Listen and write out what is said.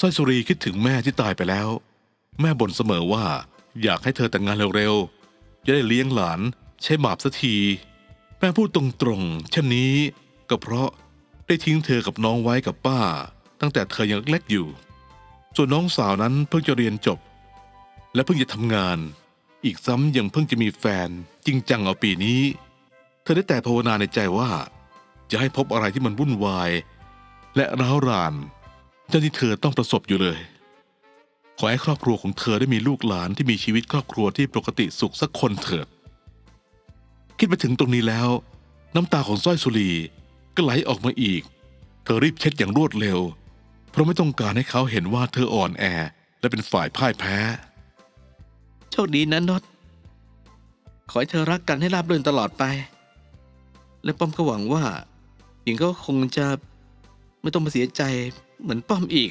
สร้อยสุรีคิดถึงแม่ที่ตายไปแล้ว แม่บ่นเสมอว่าอยากให้เธอแต่งงานเร็วๆจะได้เลี้ยงหลานใช้หมาบสักที แม่พูดตรงๆเช่นนี้ ก็เพราะได้ทิ้งเธอกับน้องไว้กับป้า ตั้งแต่เธอยังเล็กอยู่ ส่วนน้องสาวนั้นเพิ่งจะเรียนจบ และเพิ่งจะทำงาน อีกซ้ำยังเพิ่งจะมีแฟนจริงจังเอาปีนี้ เธอได้แต่ภาวนาในใจว่า จะให้พบอะไรที่มันวุ่นวาย และร้าวราน เท่าที่เธอต้องประสบอยู่เลย ขอให้ครอบครัวของเธอได้มีลูกหลานที่มีชีวิตครอบครัวที่ปกติสุขสักคนเถิด คิดไปถึงตรงนี้แล้ว น้ำตาของสร้อยสุรีก็ไหลออกมาอีก เธอรีบเช็ดอย่างรวดเร็ว เพราะไม่ต้องการให้เขาเห็นว่าเธออ่อนแอและเป็นฝ่ายพ่ายแพ้ โชคดีนะนดขอให้เธอรักกันให้ราบรื่นตลอดไป และป้อมก็หวังว่าหญิงก็คงจะ ไม่ต้องมาเสียใจเหมือนป้อมอีก